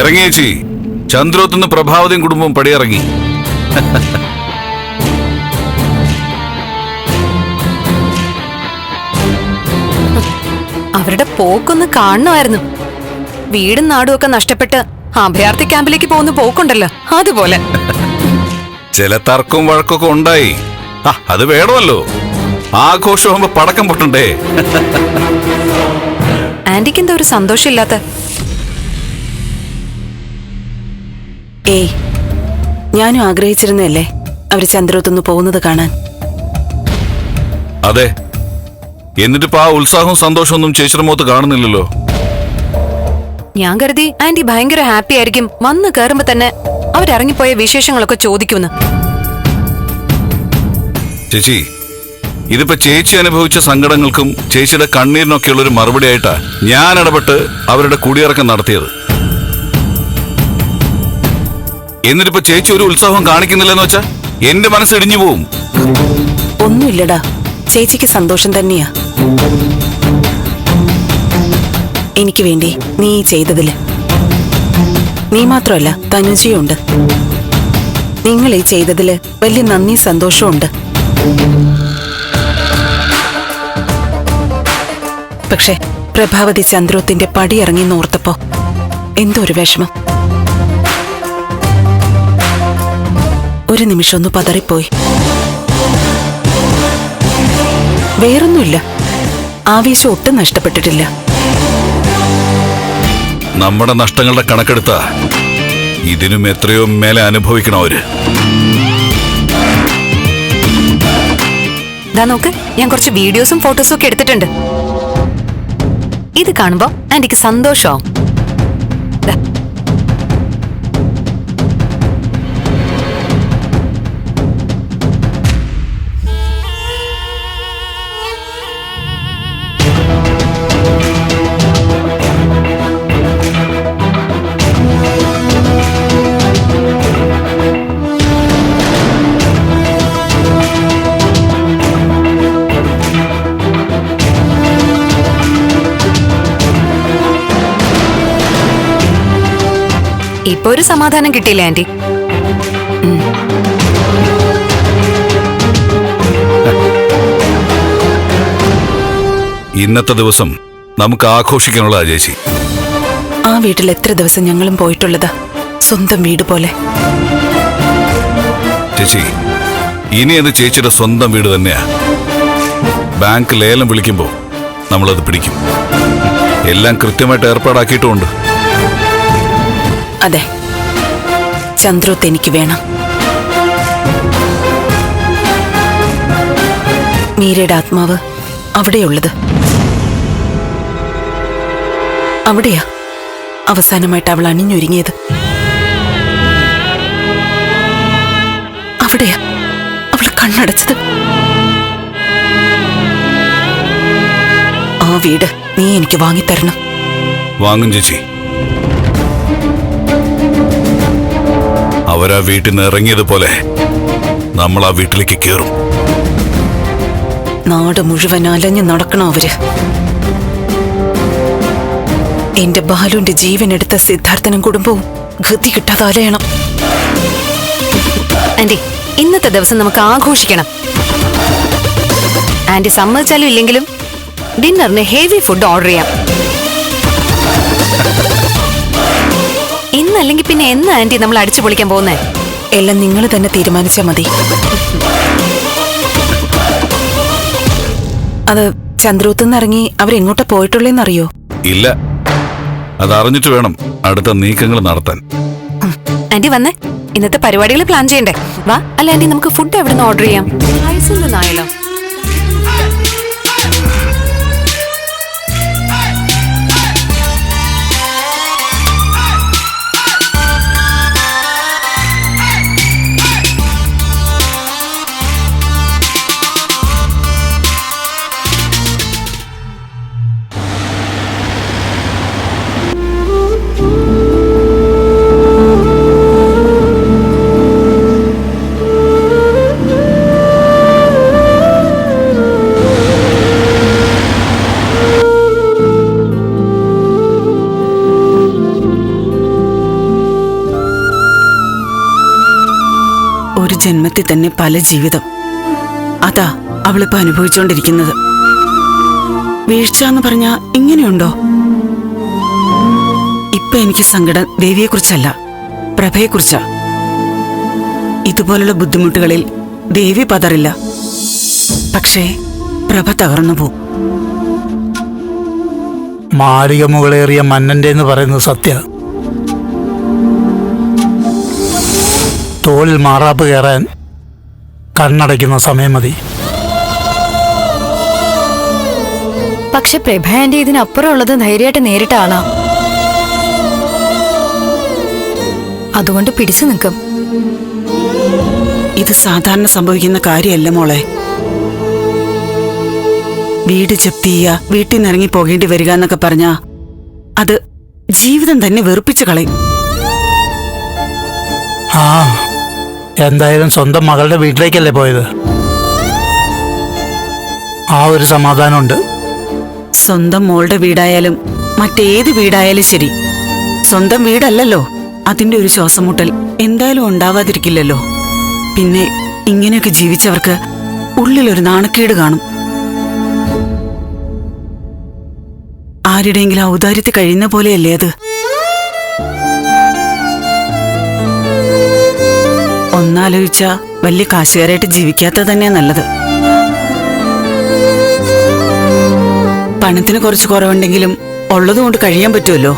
ഇറങ്ങിയേച്ചി ചന്ദ്രോത്തുനിന്ന് പ്രഭാവതിയും കുടുംബം പടിയിറങ്ങി. അവരുടെ പോക്കൊന്ന് കാണണമായിരുന്നു. വീടും നാടും ഒക്കെ നഷ്ടപ്പെട്ട് അഭയാർത്ഥി ക്യാമ്പിലേക്ക് പോകുന്ന പോക്കുണ്ടല്ലോ അതുപോലെ. ചില തർക്കവും വഴക്കൊക്കെ ഉണ്ടായി. അത് വേണമല്ലോ. ആഘോഷമാകുമ്പോ പടക്കം പൊട്ടണ്ടേ. ആന്റിക്ക് എന്താ ഒരു സന്തോഷമില്ലാത്ത ഏയ് ഞാനും ആഗ്രഹിച്ചിരുന്നല്ലേ അവർ ചന്ദ്രോത്തൊന്ന് പോകുന്നത് കാണാൻ? അതെ. എന്നിട്ടിപ്പോ ആ ഉത്സാഹവും സന്തോഷമൊന്നും ചേച്ചിയുടെ മുഖത്ത് കാണുന്നില്ലല്ലോ. ഞാൻ കരുതി ആന്റി ഭയങ്കര ഹാപ്പി ആയിരിക്കും വന്ന് കയറുമ്പോ തന്നെ അവരിറങ്ങിപ്പോയ വിശേഷങ്ങളൊക്കെ ചോദിക്കുമെന്ന്. ചേച്ചി ഇതിപ്പോ ചേച്ചി അനുഭവിച്ച സങ്കടങ്ങൾക്കും ചേച്ചിയുടെ കണ്ണീരിനൊക്കെയുള്ള ഒരു മറുപടി ആയിട്ടാ ഞാൻ ഇടപെട്ട് അവരുടെ കുടിയിറക്കം നടത്തിയത്. എന്നിട്ടിപ്പോ ചേച്ചി ഒരു ഉത്സാഹം കാണിക്കുന്നില്ലെന്ന് വെച്ചാ എന്റെ മനസ്സ് ഇടിഞ്ഞു പോവും. ഒന്നുമില്ലടാ. ചേച്ചിക്ക് സന്തോഷം തന്നെയാ. എനിക്ക് വേണ്ടി നീ ചെയ്തതിൽ. നീ മാത്രമല്ല ഉണ്ട് നിങ്ങൾ ഈ ചെയ്തതിൽ വലിയ നന്ദി സന്തോഷമുണ്ട് പക്ഷെ പ്രഭാവതി ചന്ദ്രോത്തിന്റെ പടിയിറങ്ങി നോർത്തപ്പോ എന്തോ ഒരു വിഷമം. ഒരു നിമിഷം ഒന്ന് പതറിപ്പോയി. വേറൊന്നുമില്ല. ആവേശം ഒട്ടും നഷ്ടപ്പെട്ടിട്ടില്ല. നമ്മുടെ നഷ്ടങ്ങളുടെ കണക്കെടുത്ത. ഇതിനും എത്രയോ മേലെ അനുഭവിക്കണം അവർ. നോക്ക് ഞാൻ കുറച്ച് വീഡിയോസും ഫോട്ടോസും ഒക്കെ എടുത്തിട്ടുണ്ട്. ഇത് കാണുമ്പോ ആന്റിക്ക് സന്തോഷമാവും. ഇപ്പൊ ഒരു സമാധാനം കിട്ടിയില്ല ആന്റി? ഇന്നത്തെ ദിവസം നമുക്ക് ആഘോഷിക്കാനുള്ള ചേച്ചി. ആ വീട്ടിൽ എത്ര ദിവസം ഞങ്ങളും പോയിട്ടുള്ളതാ? സ്വന്തം വീട് പോലെ. ചേച്ചി ഇനി അത് ചേച്ചിയുടെ സ്വന്തം വീട് തന്നെയാ. ബാങ്ക് ലേലം വിളിക്കുമ്പോൾ നമ്മളത് പിടിക്കും. എല്ലാം കൃത്യമായിട്ട് ഏർപ്പാടാക്കിയിട്ടുമുണ്ട്. അതെ. ചന്ദ്രോത്ത് എനിക്ക് വേണം. മീരയുടെ ആത്മാവ് അവിടെയുള്ളത്. അവിടെയാ അവസാനമായിട്ട് അവൾ അണിഞ്ഞൊരുങ്ങിയത്. അവിടെയാ അവൾ കണ്ണടച്ചത്. ആ വീട് നീ എനിക്ക് വാങ്ങിത്തരണം. വാങ്ങും ചേച്ചി. അവരാ വീട്ടിൽ നിന്ന് ഇറങ്ങിയതുപോലെ നമ്മൾ ആ വീട്ടിലേക്ക് കയറും നാട് മുഴുവൻ അലഞ്ഞു നടക്കണം അവർ? എന്റെ ബാലുവിന്റെ ജീവൻ എടുത്ത സിദ്ധാർത്ഥനും കുടുംബവും ഗതി കിട്ടാതെ അലയണം. ആന്റി ഇന്നത്തെ ദിവസം നമുക്ക് ആഘോഷിക്കണം. ആന്റി സമ്മതിച്ചാലും ഇല്ലെങ്കിലും ഡിന്നറിന് ഹെവി ഫുഡ് ഓർഡർ ചെയ്യാം. ഇന്നല്ലെങ്കിൽ പിന്നെ എന്ന് ആന്റി നമ്മൾ അടിച്ചു പൊളിക്കാൻ പോകുന്നേ? എല്ലാം നിങ്ങൾ തന്നെ തീരുമാനിച്ചാൽ മതി. അത് ചന്ദ്രൂത്തുനിന്ന് ഇറങ്ങി അവരെങ്ങോട്ടാ പോയിട്ടുള്ളേന്നറിയോ? ഇല്ല. അതറിഞ്ഞിട്ട് വേണം അടുത്ത നീക്കങ്ങൾ നടത്താൻ. ആന്റി വന്നേ. ഇന്നത്തെ പരിപാടികൾ പ്ലാൻ ചെയ്യണ്ടേ. വാ. അല്ല ആന്റി നമുക്ക് ഫുഡ് എവിടെ നിന്ന് ഓർഡർ ചെയ്യാം ജന്മത്തിൽ തന്നെ പല ജീവിതം. അതാ അവളിപ്പോ അനുഭവിച്ചുകൊണ്ടിരിക്കുന്നത് വീഴ്ച എന്ന് പറഞ്ഞാ ഇങ്ങനെയുണ്ടോ? ഇപ്പൊ എനിക്ക് സങ്കടം ദേവിയെക്കുറിച്ചല്ല പ്രഭയെക്കുറിച്ചാ. ഇതുപോലുള്ള ബുദ്ധിമുട്ടുകളിൽ ദേവി പതറില്ല. പക്ഷേ പ്രഭ തകർന്നു പോകും മാളിക മുകളേറിയ മന്നന്റെ എന്ന് പറയുന്നത് സത്യ. തോളിൽ മാറാപ്പ് കയറാൻ കണ്ണടയ്ക്കുന്ന സമയം മതി. പക്ഷെ പ്രഭ ആന്റി ഇതിനപ്പുറം ഉള്ളത് ധൈര്യമായിട്ട് നേരിട്ടാണ്? അതുകൊണ്ട് പിടിച്ചു നിൽക്കും. ഇത് സാധാരണ സംഭവിക്കുന്ന കാര്യമല്ല മോളെ. വീട് ജപ്തി ചെയ്യുക വീട്ടിൽ നിന്ന് ഇറങ്ങി പോകേണ്ടി വരിക എന്നൊക്കെ പറഞ്ഞാ അത് ജീവിതം തന്നെ വെറുപ്പിച്ചു കളയും. ആ എന്തായാലും സ്വന്തം മകളുടെ വീട്ടിലേക്കല്ലേ പോയത്? ആ ഒരു സമാധാനമുണ്ട്. സ്വന്തം മോളുടെ വീടായാലും മറ്റേത് വീടായാലും ശരി. സ്വന്തം വീടല്ലല്ലോ. അതിന്റെ ഒരു ശ്വാസമുട്ടൽ എന്തായാലും ഉണ്ടാവാതിരിക്കില്ലല്ലോ. പിന്നെ ഇങ്ങനെയൊക്കെ ജീവിച്ചവർക്ക് ഉള്ളിലൊരു നാണക്കേട് കാണും. ആരുടെയെങ്കിലും ഔദാര്യത്തിൽ കഴിയുന്ന പോലെയല്ലേ അത്? ഒന്നാലോചിച്ച വലിയ കാശുകാരായിട്ട് ജീവിക്കാത്തത് തന്നെയാ നല്ലത്. പണത്തിന് കുറച്ച് കുറവുണ്ടെങ്കിലും ഉള്ളതുകൊണ്ട് കഴിയാൻ പറ്റുമല്ലോ?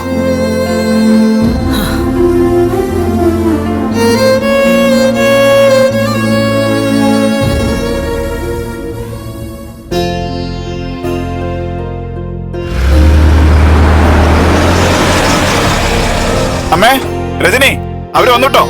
അമ്മേ രജനി അവർ വന്നുട്ടോ.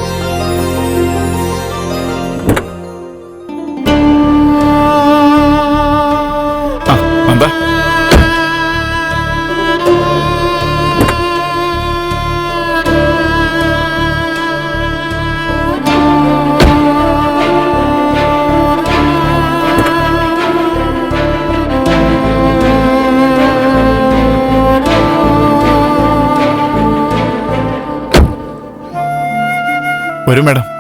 വരും മാഡം.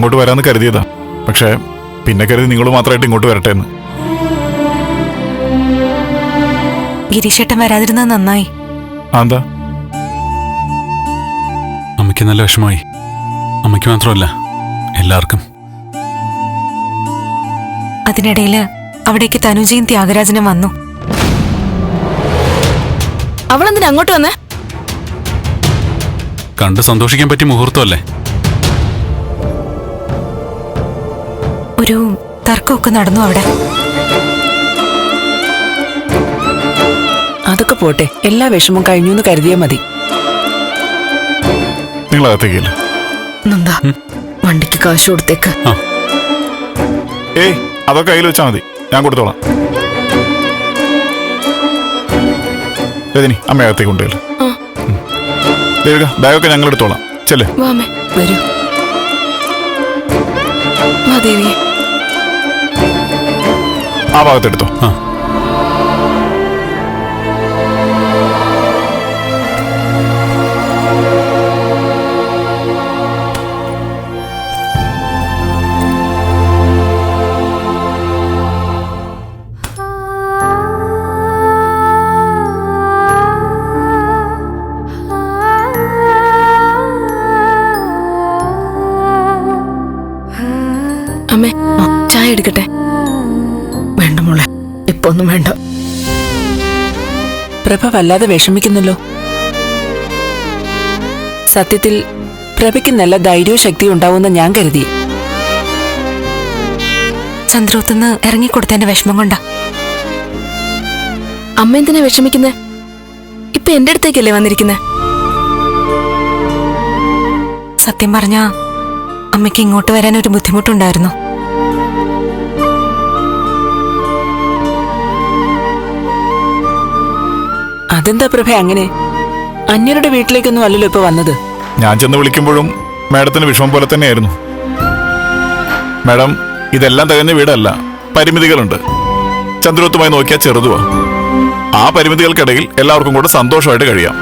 അങ്ങോട്ട് വരാമെന്ന് കരുതിയതാ. പക്ഷേ പിന്നെ കരുതി നിങ്ങൾ മാത്രമായിട്ട് ഇങ്ങോട്ട് വരട്ടെ എന്ന്. ഗിരീഷേട്ടൻ വരാതിരുന്നത് നന്നായി. എന്താ അമ്മയ്ക്ക് നല്ല വിഷമമായി. അമ്മയ്ക്ക് മാത്രമല്ല എല്ലാവർക്കും. അതിനിടയിൽ അവിടേക്ക് തനുജയും ത്യാഗരാജനും വന്നു. അവളെന്തിനാ അങ്ങോട്ട് വന്നേ? കണ്ട് സന്തോഷിക്കാൻ പറ്റിയ മുഹൂർത്തമല്ലേ? ഒരു തർക്കമൊക്കെ നടന്നു അവിടെ. അതൊക്കെ പോട്ടെ. എല്ലാ വിഷമവും കഴിഞ്ഞു എന്ന് കരുതിയാൽ മതി. നിങ്ങൾ അകത്തേക്കില്ല നന്ദാ വണ്ടിക്ക് കാശ് കൊടുത്തേക്ക്. ഏയ് അതൊക്കെ കയ്യിൽ വെച്ചാൽ മതി. ഞാൻ കൊടുത്തോളാം. രജനി അമ്മ അകത്തേക്ക് കൊണ്ടുവരില്ല ദേവിക ബാഗൊക്കെ ഞങ്ങൾ എടുത്തോളാം ചെല്ലേ വാമേ വരൂ. ദേവിയെ. ആ ഭാഗത്തെടുത്തോ. ആ. അമ്മേ ചായ എടുക്കട്ടെ? ഒന്നും വേണ്ട. പ്രഭ വല്ലാതെ വിഷമിക്കുന്നല്ലോ. സത്യത്തിൽ പ്രഭയ്ക്ക് നല്ല ധൈര്യവും ശക്തിയും ഉണ്ടാവുമെന്ന് ഞാൻ കരുതി. ചന്ദ്രോത്തുനിന്ന് ഇറങ്ങിക്കൊടുത്തതിന്റെ വിഷമം കൊണ്ടാ. അമ്മ എന്തിനാ വിഷമിക്കുന്നേ? ഇപ്പൊ എന്റെ അടുത്തേക്കല്ലേ വന്നിരിക്കുന്നേ? സത്യം പറഞ്ഞ അമ്മയ്ക്ക് ഇങ്ങോട്ട് വരാൻ ഒരു ബുദ്ധിമുട്ടുണ്ടായിരുന്നു. അതെന്താ പ്രഭ അങ്ങനെ? അന്യരുടെ വീട്ടിലേക്കൊന്നും അല്ലല്ലോ ഇപ്പൊ വന്നത്. ഞാൻ ചെന്ന് വിളിക്കുമ്പോഴും മാഡത്തിന് വിഷമം പോലെ തന്നെയായിരുന്നു. മാഡം ഇതെല്ലാം തികഞ്ഞ വീടല്ല. പരിമിതികളുണ്ട്. ചന്ദ്രോത്തുമായി നോക്കിയാൽ ചെറുതുവാ. ആ പരിമിതികൾക്കിടയിൽ എല്ലാവർക്കും കൂടെ സന്തോഷമായിട്ട് കഴിയാം.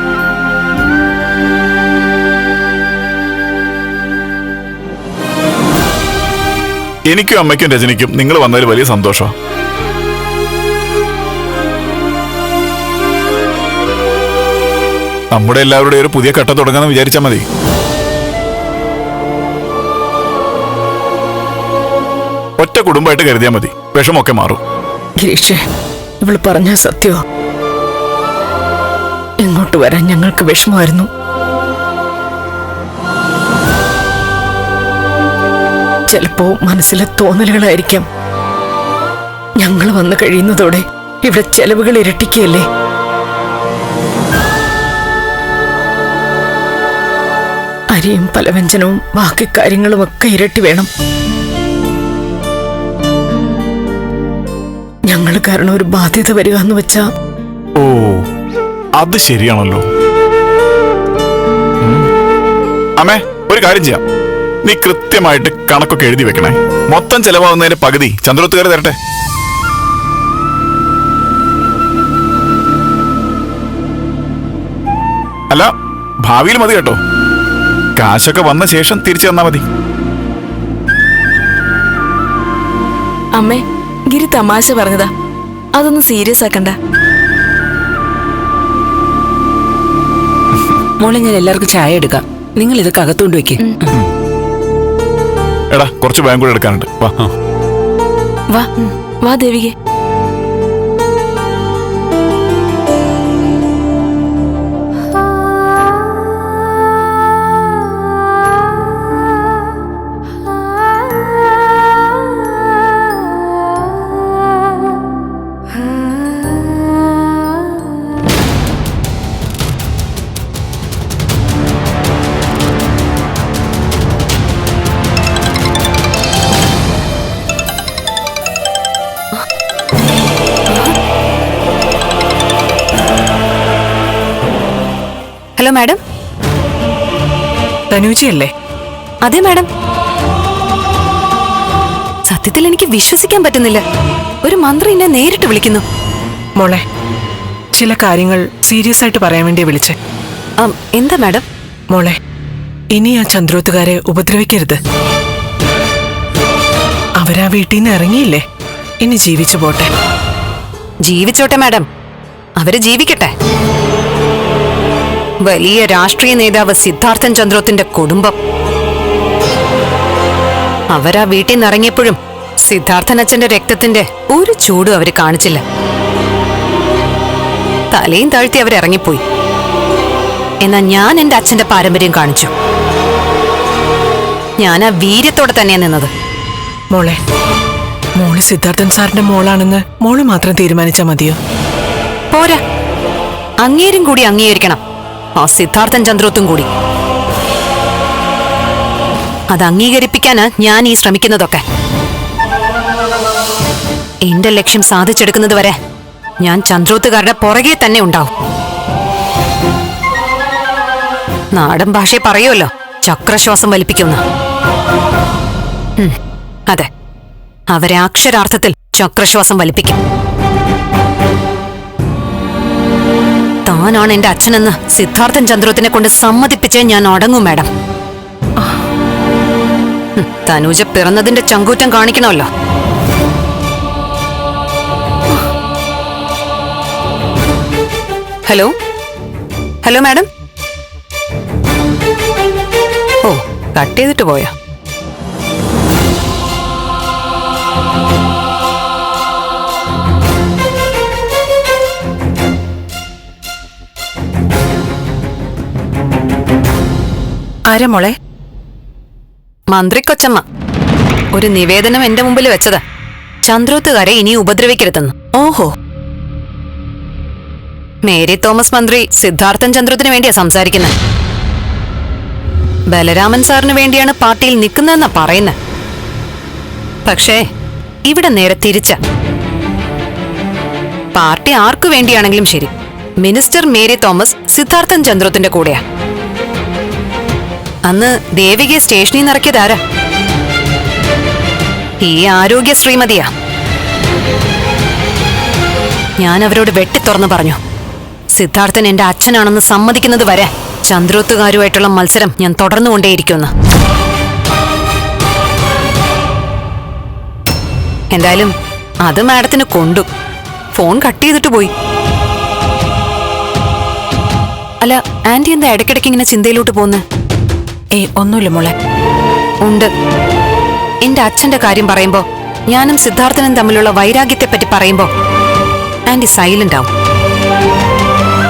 എനിക്കും അമ്മയ്ക്കും രജനിക്കും നിങ്ങൾ വന്നതിൽ വലിയ സന്തോഷം നമ്മുടെ എല്ലാവരുടെയും ഒരു പുതിയ ഘട്ടം തുടങ്ങാന്ന് വിചാരിച്ചാൽ മതി. ഒറ്റ കുടുംബമായിട്ട് കരുതിയാൽ മതി. വിഷമൊക്കെ മാറും. ഗിരീഷ് ഇവൾ പറഞ്ഞ സത്യോ? ഇങ്ങോട്ട് വരാൻ ഞങ്ങൾക്ക് വിഷമമായിരുന്നു? ചിലപ്പോ മനസ്സിലെ തോന്നലുകളായിരിക്കാം. ഞങ്ങൾ വന്നു കഴിയുന്നതോടെ ഇവിടെ ചെലവുകൾ ഇരട്ടിക്കുകയല്ലേ? അരിയും പലവ്യഞ്ജനവും ബാക്കി കാര്യങ്ങളും ഒക്കെ ഇരട്ടി വേണം. ഞങ്ങൾ കാരണം ഒരു ബാധ്യത വരിക എന്ന് വെച്ചാ ഓ അത് ശരിയാണല്ലോ. അമ്മേ ഒരു കാര്യം ചെയ്യാം. നീ കൃത്യമായിട്ട് കണക്കൊക്കെ എഴുതി വെക്കണേ. മൊത്തം ചെലവാകുന്നതിന്റെ പകുതി ചന്ദ്രത്തുകാർ തരട്ടെ. അല്ല ഭാവിയിൽ മതി കേട്ടോ. കാശൊക്കെ വന്ന ശേഷം തിരിച്ചു തന്നാ മതി. അമ്മേ ഗിരി തമാശ പറഞ്ഞതാ. അതൊന്നും സീരിയസ് ആക്കണ്ട. മോളെ ഞാൻ എല്ലാവർക്കും ചായ എടുക്കാം. നിങ്ങൾ ഇതൊക്കെ അകത്തോണ്ട് വെക്ക്. എടാ കുറച്ച് ബാങ്ക് കൂടെ എടുക്കാനുണ്ട്. വാ. വാ വാ ദേവികെ. Hello madam. തനൂജിയല്ലേ അതെ മാഡം. സത്യത്തിൽ എനിക്ക് വിശ്വസിക്കാൻ പറ്റുന്നില്ല. ഒരു മന്ത്രി എന്നെ നേരിട്ട് വിളിക്കുന്നു. മോളെ ചില കാര്യങ്ങൾ സീരിയസ് ആയിട്ട് പറയാൻ വേണ്ടി വിളിച്ചേ. ആം, എന്താ മാഡം? മോളെ ഇനി ആ ചന്ദ്രോത്തുകാരെ ഉപദ്രവിക്കരുത്. അവരാ വീട്ടിൽ നിന്ന് ഇറങ്ങിയില്ലേ? ഇനി ജീവിച്ചു പോട്ടെ. ജീവിച്ചോട്ടെ മാഡം. അവർ ജീവിക്കട്ടെ. വലിയ രാഷ്ട്രീയ നേതാവ് സിദ്ധാർത്ഥൻ ചന്ദ്രോത്തിന്റെ കുടുംബം. അവരാ വീട്ടിൽ നിന്നിറങ്ങിയപ്പോഴും സിദ്ധാർത്ഥൻ അച്ഛന്റെ രക്തത്തിന്റെ ഒരു ചൂടും അവർ കാണിച്ചില്ല. തലയും താഴ്ത്തി അവരിറങ്ങിപ്പോയി എന്നാ ഞാൻ എന്റെ അച്ഛന്റെ പാരമ്പര്യം കാണിച്ചു. ഞാൻ ആ വീര്യത്തോടെ തന്നെയാ നിന്നത്. മോളെ മോൾ സിദ്ധാർത്ഥൻ സാറിന്റെ മോളാണെന്ന് മോൾ മാത്രം തീരുമാനിച്ചാ മതിയോ? പോരാ. അങ്ങേരും കൂടി അംഗീകരിക്കണം. ആ സിദ്ധാർത്ഥൻ ചന്ദ്രോത്തും കൂടി. അത് അംഗീകരിപ്പിക്കാനാ ഞാൻ ഈ ശ്രമിക്കുന്നതൊക്കെ. എന്റെ ലക്ഷ്യം സാധിച്ചെടുക്കുന്നത് വരെ ഞാൻ ചന്ദ്രോത്തുകാരുടെ പുറകെ തന്നെ ഉണ്ടാവും. നാടൻ ഭാഷയെ പറയുമല്ലോ ചക്രശ്വാസം വലിപ്പിക്കുന്ന. അതെ. അവരെ അക്ഷരാർത്ഥത്തിൽ ചക്രശ്വാസം വലിപ്പിക്കും. താനാണ് എന്റെ അച്ഛനെന്ന് സിദ്ധാർത്ഥൻ ചന്ദ്രത്തിനെ കൊണ്ട് സമ്മതിപ്പിച്ചേ ഞാൻ അടങ്ങും മാഡം. തനൂജ പിറന്നതിന്റെ ചങ്കൂറ്റം കാണിക്കണമല്ലോ. ഹലോ? Hello madam? ഓ കട്ട് ചെയ്തിട്ട് പോയോ? ആരാ മോളെ? മന്ത്രി കൊച്ചമ്മ ഒരു നിവേദനം എന്റെ മുമ്പിൽ വെച്ചത്. ചന്ദ്രോത്തുകാരെ ഇനി ഉപദ്രവിക്കരുതെന്ന്. ഓഹോ. മേരി തോമസ് മന്ത്രി സിദ്ധാർത്ഥൻ ചന്ദ്രത്തിന് വേണ്ടിയാ സംസാരിക്കുന്നത് ബലരാമൻ സാറിന് വേണ്ടിയാണ് പാർട്ടിയിൽ നിൽക്കുന്നതെന്നാ പറയുന്നത് പക്ഷേ ഇവിടെ നേരെ തിരിച്ച. പാർട്ടി ആർക്കു വേണ്ടിയാണെങ്കിലും ശരി. മിനിസ്റ്റർ മേരി തോമസ് സിദ്ധാർത്ഥൻ ചന്ദ്രത്തിന്റെ കൂടെയാ. അന്ന് ദേവികയെ സ്റ്റേഷനിൽ നിന്ന് ഇറക്കിയതാരാ? ഈ ആരോഗ്യ ശ്രീമതിയാ. ഞാൻ അവരോട് വെട്ടിത്തുറന്നു പറഞ്ഞു സിദ്ധാർത്ഥൻ എന്റെ അച്ഛനാണെന്ന് സമ്മതിക്കുന്നത് വരെ ചന്ദ്രോത്തുകാരുമായിട്ടുള്ള മത്സരം ഞാൻ തുടർന്നുകൊണ്ടേയിരിക്കുമെന്ന് എന്തായാലും അത് മാഡത്തിന് കൊണ്ടു. ഫോൺ കട്ട് ചെയ്തിട്ട് പോയി. അല്ല ആന്റി എന്താ ഇടയ്ക്കിടയ്ക്ക് ഇങ്ങനെ ചിന്തയിലോട്ട് പോകുന്നത് ഏയ് ഒന്നുമില്ല മോളെ. ഉണ്ട്. എന്റെ അച്ഛന്റെ കാര്യം പറയുമ്പോ ഞാനും സിദ്ധാർത്ഥനും തമ്മിലുള്ള വൈരാഗ്യത്തെ പറ്റി പറയുമ്പോ ആന്റി സൈലന്റ് ആവും.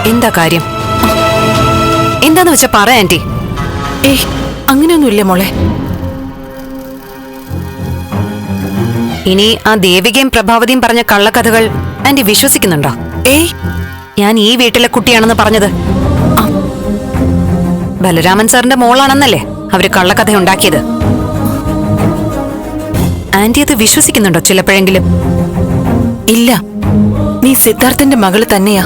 എന്താ കാര്യം? എന്താന്ന് വെച്ചാ പറ ആന്റി. ഏ അങ്ങനെയൊന്നുമില്ല മോളെ. ഇനി ആ ദേവികയും പ്രഭാവതിയും പറഞ്ഞ കള്ളക്കഥകൾ ആന്റി വിശ്വസിക്കുന്നുണ്ടോ? ഏ ഞാൻ ഈ വീട്ടിലെ കുട്ടിയാണെന്ന് പറഞ്ഞത്. ബലരാമൻ സാറിന്റെ മോളാണെന്നല്ലേ അവർ കള്ളക്കഥ ഉണ്ടാക്കിയത് ആന്റി അത് വിശ്വസിക്കുന്നുണ്ടോ ചിലപ്പോഴെങ്കിലും? ഇല്ല. നീ സിദ്ധാർത്ഥന്റെ മകൾ തന്നെയാ.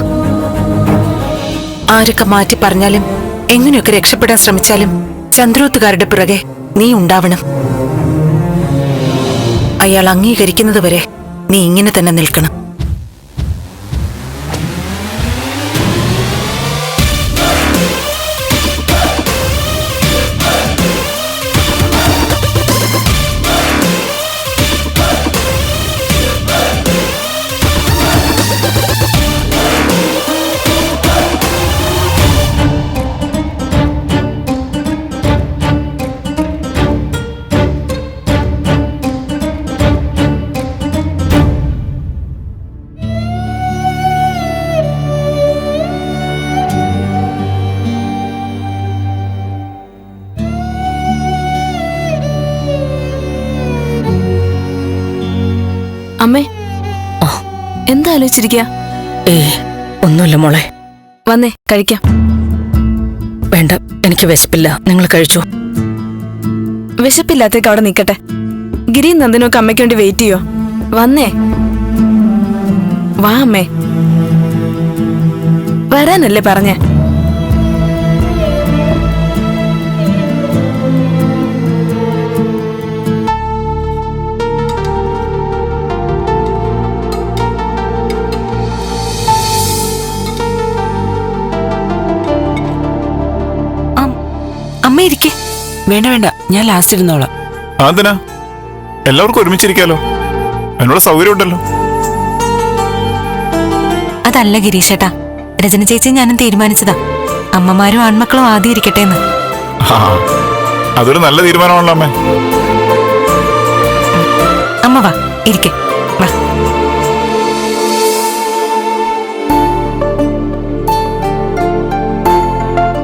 ആരൊക്കെ മാറ്റി പറഞ്ഞാലും എങ്ങനെയൊക്കെ രക്ഷപ്പെടാൻ ശ്രമിച്ചാലും ചന്ദ്രോത്തുകാരുടെ പിറകെ നീ ഉണ്ടാവണം. അയാൾ അംഗീകരിക്കുന്നത് വരെ നീ ഇങ്ങനെ തന്നെ നിൽക്കണം. എന്താ ആലോചിച്ചിരിക്കുക ഏ ഒന്നുമില്ല മോളെ. വന്നേ കഴിക്കാം. വേണ്ട എനിക്ക് വിശപ്പില്ല. നിങ്ങൾ കഴിച്ചു? വിശപ്പില്ലാത്തേക്ക് അവിടെ നിൽക്കട്ടെ. ഗിരി നന്ദനൊക്കെ അമ്മയ്ക്ക് വേണ്ടി വെയിറ്റ് ചെയ്യോ വന്നേ. വാ അമ്മേ. വരാനല്ലേ പറഞ്ഞേ. അമ്മ ഇരിക്കേ വേണ്ട വേണ്ട. ഞാൻ ലാസ്റ്റ് ഇരുന്നോളാം. എല്ലാവർക്കും ഒരുമിച്ചിരിക്കാലോ? അതിനുള്ള സൗകര്യം ഉണ്ടല്ലോ അതല്ല ഗിരീഷേട്ടാ. രജന ചേച്ചി ഞാനും തീരുമാനിച്ചതാ. അമ്മമാരും ആൺമക്കളും ആദ്യം ഇരിക്കട്ടെ എന്ന് അതൊരു നല്ല തീരുമാനമാണല്ലോ അമ്മേ. അമ്മ വാ ഇരിക്കെ. വാ.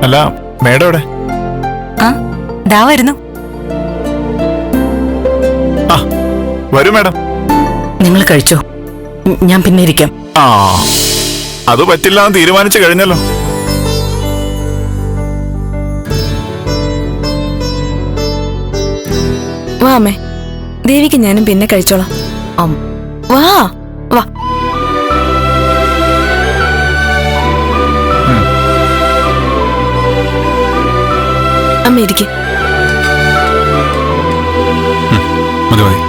അല്ല മേഡം എവിടെ? ആ ദാ വരുന്നു. ആ വരൂ മേഡം. നിങ്ങൾ കഴിച്ചോ? ഞാൻ പിന്നെ ഇരിക്കാം. ആ അത് പറ്റില്ല എന്ന് തീരുമാനിച്ചു കഴിഞ്ഞല്ലോ. വാമേ അമ്മേ. ദേവിക്ക് ഞാനും പിന്നെ കഴിച്ചോളാം. അം, വാ. അമ്മ ഇരിക്കും. മതി മതി.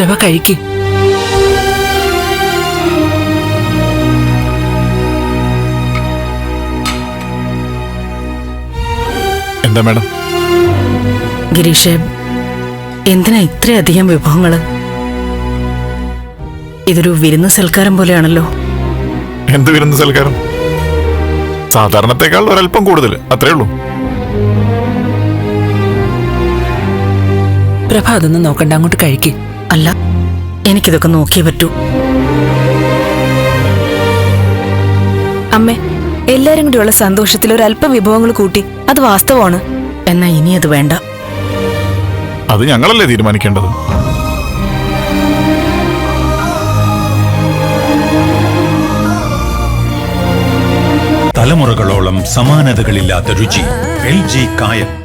പ്രഭ കഴിക്ക്. എന്താ മേഡം? ഗിരീഷ് എന്തിനാ ഇത്രയധികം വിഭവങ്ങൾ? ഇതൊരു വിരുന്ന് സൽക്കാരം പോലെയാണല്ലോ. എന്ത് വിരുന്ന് സൽക്കാരം? സാധാരണത്തെക്കാൾ ഒരല്പം കൂടുതൽ അത്രേ ഉള്ളൂ. പ്രഭ അതൊന്നും നോക്കണ്ട അങ്ങോട്ട് കഴിക്ക്. അല്ല എനിക്കിതൊക്കെ നോക്കിയേ പറ്റൂ. അമ്മേ എല്ലാരും കൂടിയുള്ള സന്തോഷത്തിൽ ഒരു അല്പം വിഭവങ്ങൾ കൂട്ടി അത് വാസ്തവമാണ്. എന്നാ ഇനി അത് വേണ്ട. അത് ഞങ്ങളല്ലേ തീരുമാനിക്കേണ്ടത്? തലമുറകളോളം സമാനതകളില്ലാത്ത രുചി എൽ ജി കായം